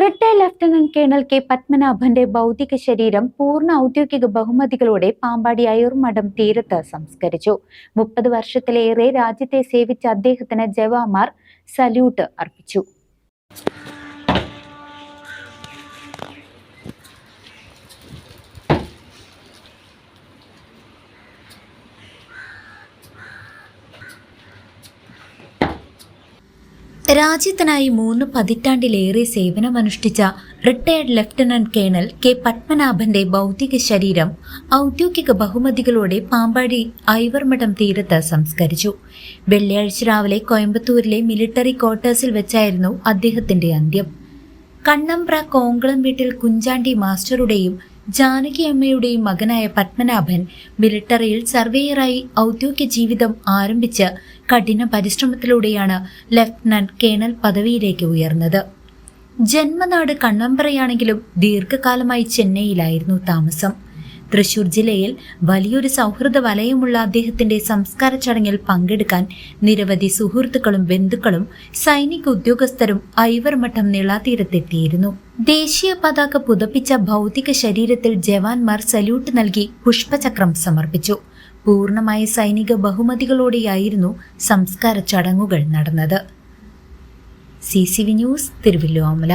Retired lieutenant colonel K പത്മനാഭന്റെ ഭൗതിക ശരീരം പൂർണ ഔദ്യോഗിക ബഹുമതികളോടെ പാമ്പാടി അയൂർമഠം തീരത്ത് സംസ്കരിച്ചു. മുപ്പത് വർഷത്തിലേറെ രാജ്യത്തെ സേവിച്ച അദ്ദേഹത്തിന് ജവാന്മാർ സല്യൂട്ട് അർപ്പിച്ചു. രാജ്യത്തിനായി മൂന്ന് പതിറ്റാണ്ടിലേറെ സേവനമനുഷ്ഠിച്ച റിട്ടയർഡ് ലഫ്റ്റനന്റ് കേണൽ കെ പത്മനാഭന്റെ ഭൗതിക ശരീരം ഔദ്യോഗിക ബഹുമതികളോടെ പാമ്പാടി ഐവർമഠം തീരത്ത് സംസ്കരിച്ചു. വെള്ളിയാഴ്ച രാവിലെ കോയമ്പത്തൂരിലെ മിലിറ്ററി ക്വാർട്ടേഴ്സിൽ വെച്ചായിരുന്നു അദ്ദേഹത്തിന്റെ അന്ത്യം. കണ്ണമ്പ്ര കോങ്കുളം വീട്ടിൽ കുഞ്ചാണ്ടി മാസ്റ്ററുടെയും ജാനകി അമ്മയുടെയും മകനായ പത്മനാഭൻ മിലിട്ടറിയിൽ സർവേയറായി ഔദ്യോഗിക ജീവിതം ആരംഭിച്ച് കഠിന പരിശ്രമത്തിലൂടെയാണ് ലഫ്റ്റനന്റ് കേണൽ പദവിയിലേക്ക് ഉയർന്നത്. ജന്മനാട് കണ്ണമ്പ്രയാണെങ്കിലും ദീർഘകാലമായി ചെന്നൈയിലായിരുന്നു താമസം. തൃശൂർ ജില്ലയിൽ വലിയൊരു സൗഹൃദ വലയമുള്ള അദ്ദേഹത്തിന്റെ സംസ്കാര ചടങ്ങിൽ പങ്കെടുക്കാൻ നിരവധി സുഹൃത്തുക്കളും ബന്ധുക്കളും സൈനിക ഉദ്യോഗസ്ഥരും ഐവർമഠം നിളാതീരത്തെത്തിയിരുന്നു. ദേശീയ പതാക പുതപ്പിച്ച ഭൗതിക ശരീരത്തിൽ ജവാന്മാർ സല്യൂട്ട് നൽകി പുഷ്പചക്രം സമർപ്പിച്ചു. പൂർണമായ സൈനിക ബഹുമതികളോടെയായിരുന്നു സംസ്കാര ചടങ്ങുകൾ നടന്നത്. C C V news Thiruvilwamala